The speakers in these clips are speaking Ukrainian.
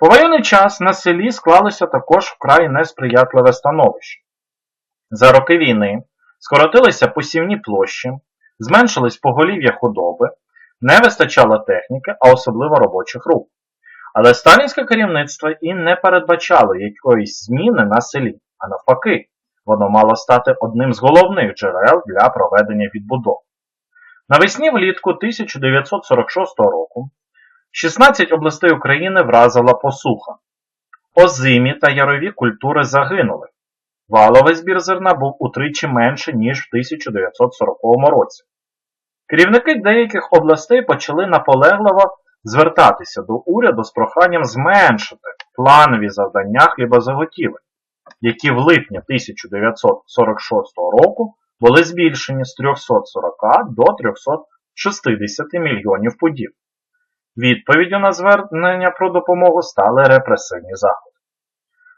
Повоєнний час на селі склалося також вкрай несприятливе становище. За роки війни скоротилися посівні площі, зменшились поголів'я худоби, не вистачало техніки, а особливо робочих рук. Але сталінське керівництво і не передбачало якоїсь зміни на селі, а навпаки, воно мало стати одним з головних джерел для проведення відбудов. Навесні влітку 1946 року 16 областей України вразила посуха. Озимі та ярові культури загинули. Валовий збір зерна був утричі менше, ніж в 1940 році. Керівники деяких областей почали наполегливо звертатися до уряду з проханням зменшити планові завдання хлібозаготівель, які в липні 1946 року були збільшені з 340 до 360 мільйонів пудів. Відповіддю на звернення про допомогу стали репресивні заходи.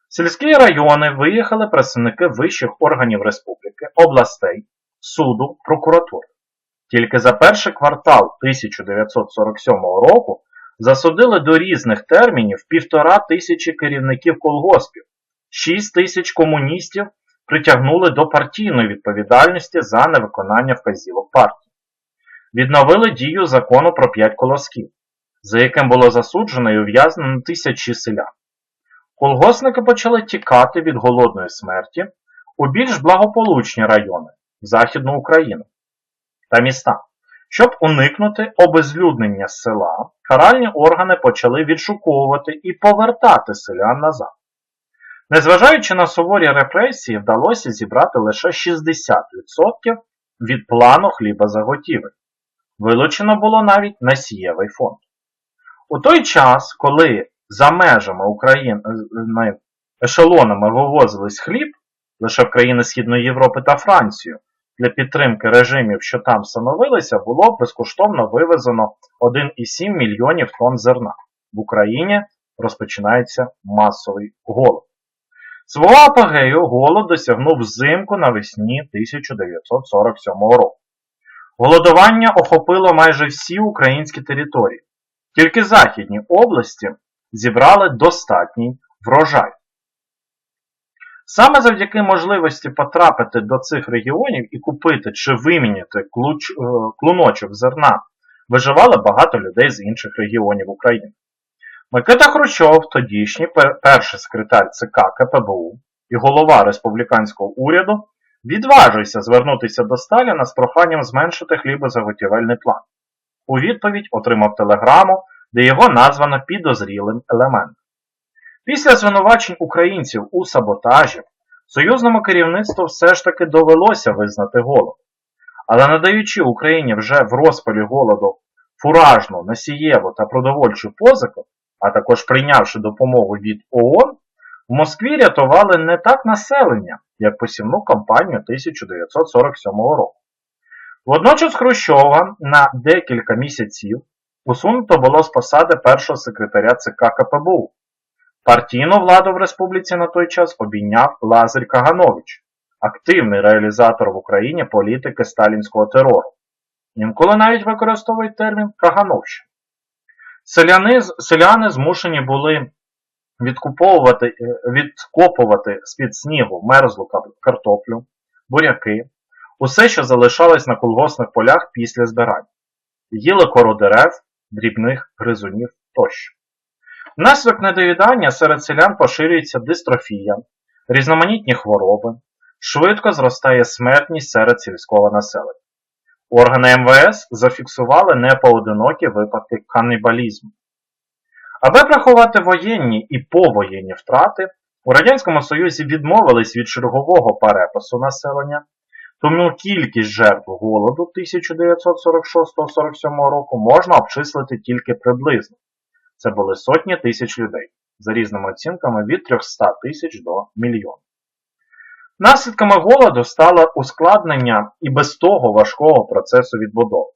В сільські райони виїхали представники вищих органів республіки, областей, суду, прокуратури. Тільки за перший квартал 1947 року засудили до різних термінів півтора тисячі керівників колгоспів, 6 тисяч комуністів притягнули до партійної відповідальності за невиконання вказівок партії. Відновили дію закону про п'ять колосків, за яким було засуджено і ув'язнено тисячі селян. Колгосники почали тікати від голодної смерті у більш благополучні райони Західну Україну та міста. Щоб уникнути обезлюднення села, каральні органи почали відшуковувати і повертати селян назад. Незважаючи на суворі репресії, вдалося зібрати лише 60% від плану хлібозаготівель. Вилучено було навіть насієвий фонд. У той час, коли за межами України ешелонами вивозились хліб лише в країни Східної Європи та Францію, для підтримки режимів, що там становилися, було безкоштовно вивезено 1,7 мільйонів тонн зерна. В Україні розпочинається масовий голод. Свого апогею голод досягнув взимку навесні 1947 року. Голодування охопило майже всі українські території. Тільки західні області зібрали достатній врожай. Саме завдяки можливості потрапити до цих регіонів і купити чи виміняти е, клуночок зерна виживало багато людей з інших регіонів України. Микита Хрущов, тодішній перший секретар ЦК КПБУ і голова республіканського уряду, відважився звернутися до Сталіна з проханням зменшити хлібозаготівельний план. У відповідь отримав телеграму, де його названо підозрілим елементом. Після звинувачень українців у саботажі союзному керівництву все ж таки довелося визнати голод. Але надаючи Україні вже в розпалі голоду фуражну, насієву та продовольчу позику, а також прийнявши допомогу від ООН, в Москві рятували не так населення, як посівну кампанію 1947 року. Водночас Хрущова на декілька місяців усунуто було з посади першого секретаря ЦК КПБУ. Партійну владу в республіці на той час обійняв Лазар Каганович, активний реалізатор в Україні політики сталінського терору. Інколи навіть використовують термін Кагановщина. Селяни, селяни змушені були відкуповувати, е, відкопувати з-під снігу мерзлу картоплю, буряки, усе, що залишалось на колгосних полях після збирання. Їли кору дерев, дрібних гризунів тощо. Внаслідок недоїдання серед селян поширюється дистрофія, різноманітні хвороби, швидко зростає смертність серед сільського населення. Органи МВС зафіксували непоодинокі випадки канібалізму. Аби приховати воєнні і повоєнні втрати, у Радянському Союзі відмовились від чергового перепису населення, тому кількість жертв голоду 1946-47 року можна обчислити тільки приблизно. Це були сотні тисяч людей, за різними оцінками від 300 тисяч до мільйона. Наслідками голоду стало ускладнення і без того важкого процесу відбудови,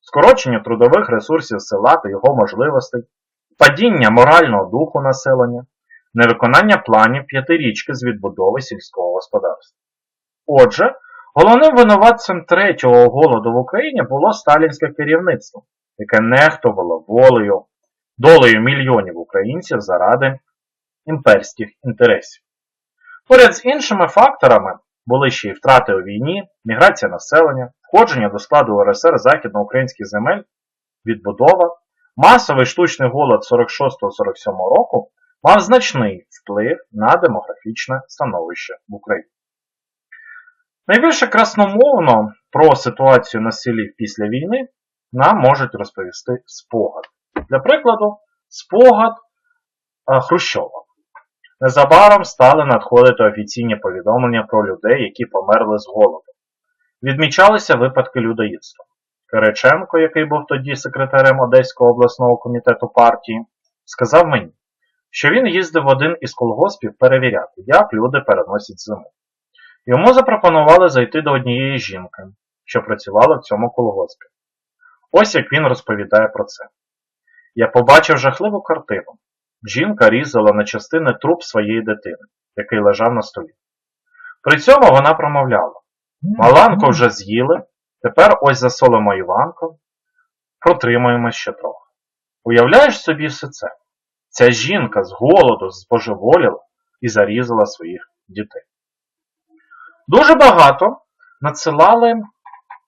скорочення трудових ресурсів села та його можливостей, падіння морального духу населення, невиконання планів п'ятирічки з відбудови сільського господарства. Отже, головним винуватцем третього голоду в Україні було сталінське керівництво, яке нехтувало волею долею мільйонів українців заради імперських інтересів. Поряд з іншими факторами були ще й втрати у війні, міграція населення, входження до складу УРСР західноукраїнських земель, відбудова, масовий штучний голод 46-47 року мав значний вплив на демографічне становище в Україні. Найбільше красномовно про ситуацію на селі після війни нам можуть розповісти спогад. Для прикладу, спогад Хрущова. Незабаром стали надходити офіційні повідомлення про людей, які померли з голоду. Відмічалися випадки людоїдства. Кириченко, який був тоді секретарем Одеського обласного комітету партії, сказав мені, що він їздив в один із колгоспів перевіряти, як люди переносять зиму. Йому запропонували зайти до однієї жінки, що працювала в цьому колгоспі. Ось як він розповідає про це. Я побачив жахливу картину. Жінка різала на частини труп своєї дитини, який лежав на столі. При цьому вона промовляла: Маланку вже з'їли, тепер ось засолимо Іванко, протримаємо ще трохи. Уявляєш собі все це? Ця жінка з голоду збожеволіла і зарізала своїх дітей. Дуже багато надсилали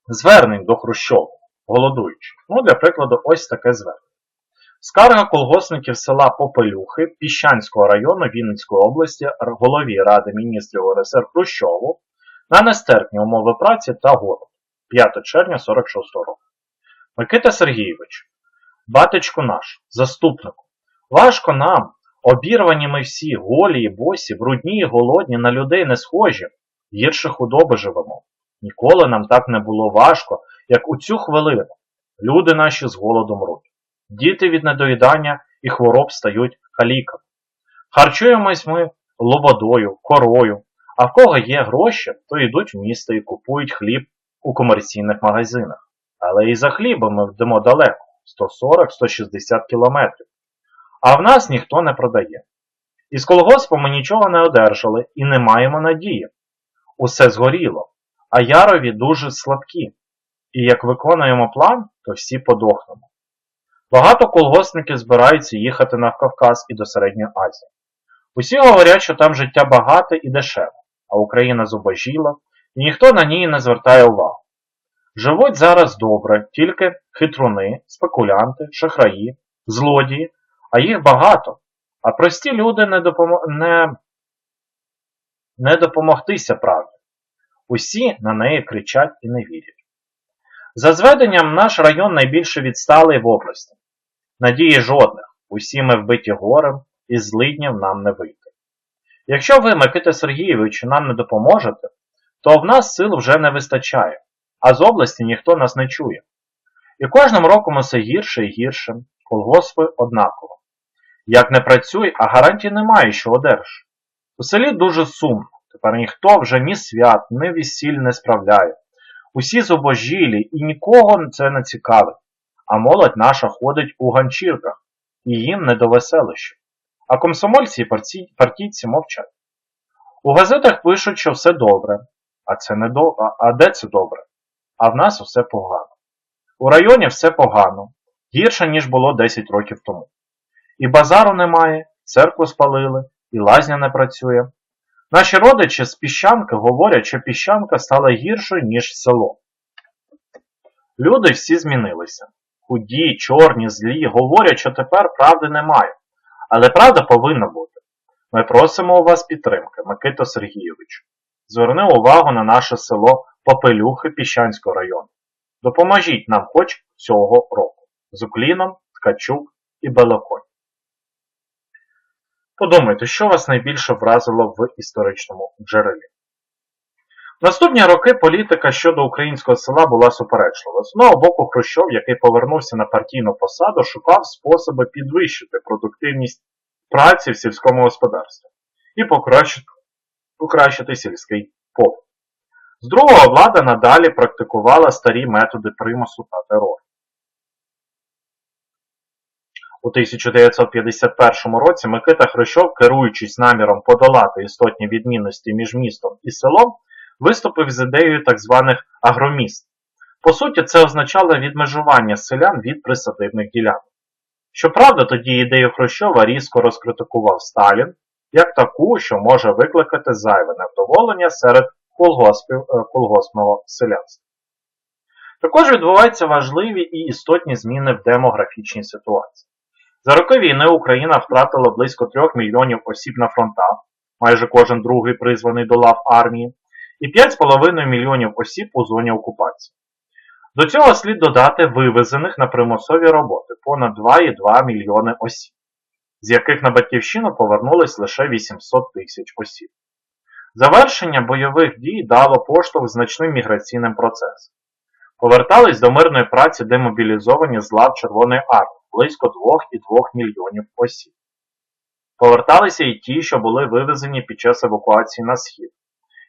звернень до Хрущова, голодуючих. Ну, для прикладу, ось таке звернення. Скарга колгоспників села Попелюхи Піщанського району Вінницької області голові Ради міністрів УРСР Хрущову на нестерпні умови праці та голод 5 червня 46 року. Микита Сергійович, батечку наш, заступнику, важко нам, обірвані ми всі, голі і босі, брудні і голодні, на людей не схожі, гірше худоби живемо. Ніколи нам так не було важко, як у цю хвилину. Люди наші з голоду мруть. Діти від недоїдання і хвороб стають каліками. Харчуємось ми лободою, корою, а в кого є гроші, то йдуть в місто і купують хліб у комерційних магазинах. Але і за хлібом ми йдемо далеко 140-160 кілометрів. А в нас ніхто не продає. Із колгоспу ми нічого не одержали і не маємо надії. Усе згоріло, а ярові дуже слабкі. І як виконуємо план, то всі подохнемо. Багато колгоспників збираються їхати на Кавказ і до Середньої Азії. Усі говорять, що там життя багате і дешеве, а Україна зубожіла, і ніхто на ній не звертає увагу. Живуть зараз добре, тільки хитруни, спекулянти, шахраї, злодії, а їх багато, а прості люди не, допом... не... не допомогтися правді. Усі на неї кричать і не вірять. За зведенням наш район найбільше відсталий в області. Надії жодних, усі ми вбиті горем і злиднів нам не вийти. Якщо ви, Микита Сергійович, нам не допоможете, то в нас сил вже не вистачає, а з області ніхто нас не чує. І кожним роком усе гірше і гірше, колгоспи однаково. Як не працюй, а гарантій немає, що одержиш. У селі дуже сумно, тепер ніхто вже ні свят, ні весіль не справляє. Усі зубожілі і нікого це не цікавить, а молодь наша ходить у ганчірках, і їм не до веселища. А комсомольці і партійці мовчать. У газетах пишуть, що все добре, а це не до... а де це добре? А в нас усе погано. У районі все погано, гірше, ніж було 10 років тому. І базару немає, церкву спалили, і лазня не працює. Наші родичі з піщанки говорять, що піщанка стала гіршою, ніж село. Люди всі змінилися. Худі, чорні, злі, говорять, що тепер правди немає. Але правда повинна бути. Ми просимо у вас підтримки, Микито Сергійович. Зверни увагу на наше село Попелюхи Піщанського району. Допоможіть нам хоч цього року. З Укліном, Ткачук і Белоконь. Подумайте, що вас найбільше вразило в історичному джерелі. В наступні роки політика щодо українського села була суперечлива. З одного боку, Хрущов, який повернувся на партійну посаду, шукав способи підвищити продуктивність праці в сільському господарстві і покращити, покращити сільський побут. З другого влада надалі практикувала старі методи примусу та терору. У 1951 році Микита Хрущов, керуючись наміром подолати істотні відмінності між містом і селом, виступив з ідеєю так званих агроміст. По суті, це означало відмежування селян від присадибних ділянок. Щоправда, тоді ідею Хрущова різко розкритикував Сталін як таку, що може викликати зайве невдоволення серед е, колгоспного селянства. Також відбуваються важливі і істотні зміни в демографічній ситуації. За роки війни Україна втратила близько 3 мільйонів осіб на фронтах, майже кожен другий призваний до лав армії, і 5,5 мільйонів осіб у зоні окупації. До цього слід додати вивезених на примусові роботи понад 2,2 мільйони осіб, з яких на батьківщину повернулись лише 800 тисяч осіб. Завершення бойових дій дало поштовх значним міграційним процесам. Повертались до мирної праці демобілізовані з лав Червоної армії близько 2,2 мільйонів осіб. Поверталися і ті, що були вивезені під час евакуації на схід,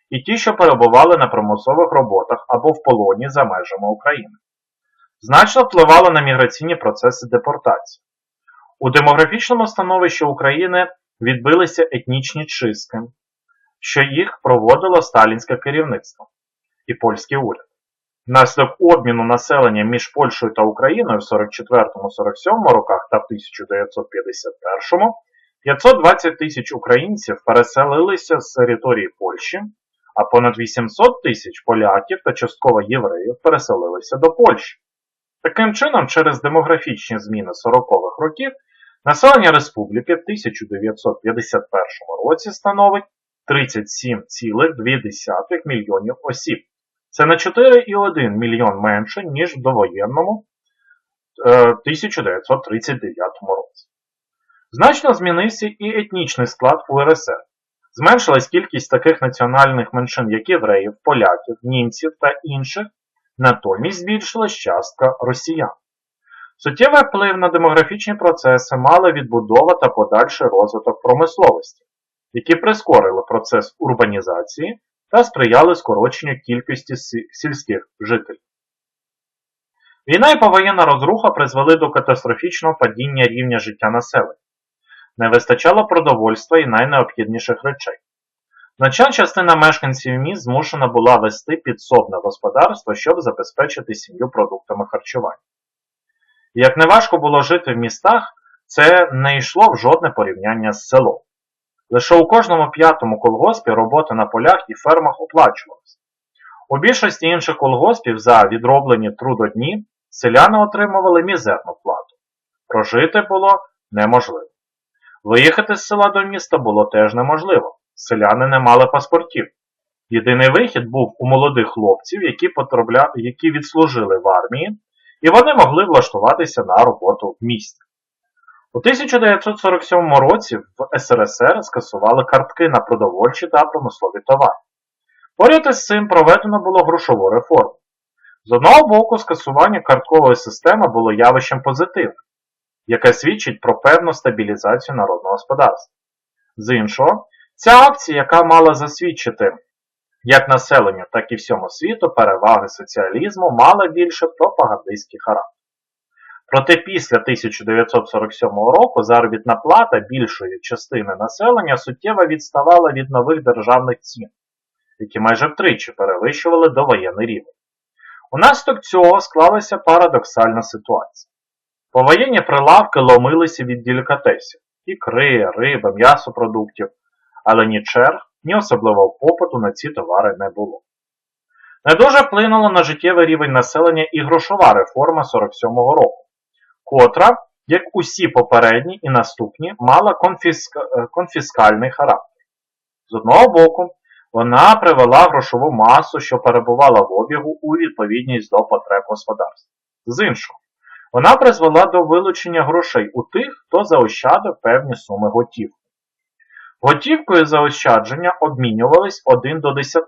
і ті, що перебували на примусових роботах або в полоні за межами України. Значно впливало на міграційні процеси депортації. У демографічному становищі України відбилися етнічні чистки, що їх проводило сталінське керівництво і польський уряд. Внаслідок обміну населення між Польщею та Україною в 44-47 роках та в 1951 520 тисяч українців переселилися з території Польщі, а понад 800 тисяч поляків та частково євреїв переселилися до Польщі. Таким чином, через демографічні зміни 40-х років населення республіки в 1951 році становить 37,2 мільйонів осіб. Це на 4,1 мільйон менше, ніж в довоєнному е, 1939 році. Значно змінився і етнічний склад УРСР. Зменшилась кількість таких національних меншин, як євреїв, поляків, німців та інших, натомість збільшилась частка росіян. Суттєвий вплив на демографічні процеси мали відбудова та подальший розвиток промисловості, які прискорили процес урбанізації та сприяли скороченню кількості сільських жителів. Війна і повоєнна розруха призвели до катастрофічного падіння рівня життя населення. Не вистачало продовольства і найнеобхідніших речей. Значна частина мешканців міст змушена була вести підсобне господарство, щоб забезпечити сім'ю продуктами харчування. Як неважко було жити в містах, це не йшло в жодне порівняння з селом. Лише у кожному п'ятому колгоспі робота на полях і фермах оплачувалася. У більшості інших колгоспів за відроблені трудодні селяни отримували мізерну плату. Прожити було неможливо. Виїхати з села до міста було теж неможливо. Селяни не мали паспортів. Єдиний вихід був у молодих хлопців, які, потребля... які відслужили в армії, і вони могли влаштуватися на роботу в місті. У 1947 році в СРСР скасували картки на продовольчі та промислові товари. Поряд із цим проведено було грошову реформу. З одного боку, скасування карткової системи було явищем позитивним, яке свідчить про певну стабілізацію народного господарства. З іншого, ця акція, яка мала засвідчити як населенню, так і всьому світу переваги соціалізму, мала більше пропагандистський характер. Проте після 1947 року заробітна плата більшої частини населення суттєво відставала від нових державних цін, які майже втричі перевищували довоєнний рівень. Унаслідок цього склалася парадоксальна ситуація. Повоєнні прилавки ломилися від делікатесів ікри, риби, м'ясопродуктів, але ні черг, ні особливого попиту на ці товари не було. Не дуже вплинула на життєвий рівень населення і грошова реформа 47-го року котра, як усі попередні і наступні, мала конфіск... Е, конфіскальний характер. З одного боку, вона привела грошову масу, що перебувала в обігу у відповідність до потреб господарства. З іншого, вона призвела до вилучення грошей у тих, хто заощадив певні суми готівки. Готівкою заощадження обмінювались 1 до 10.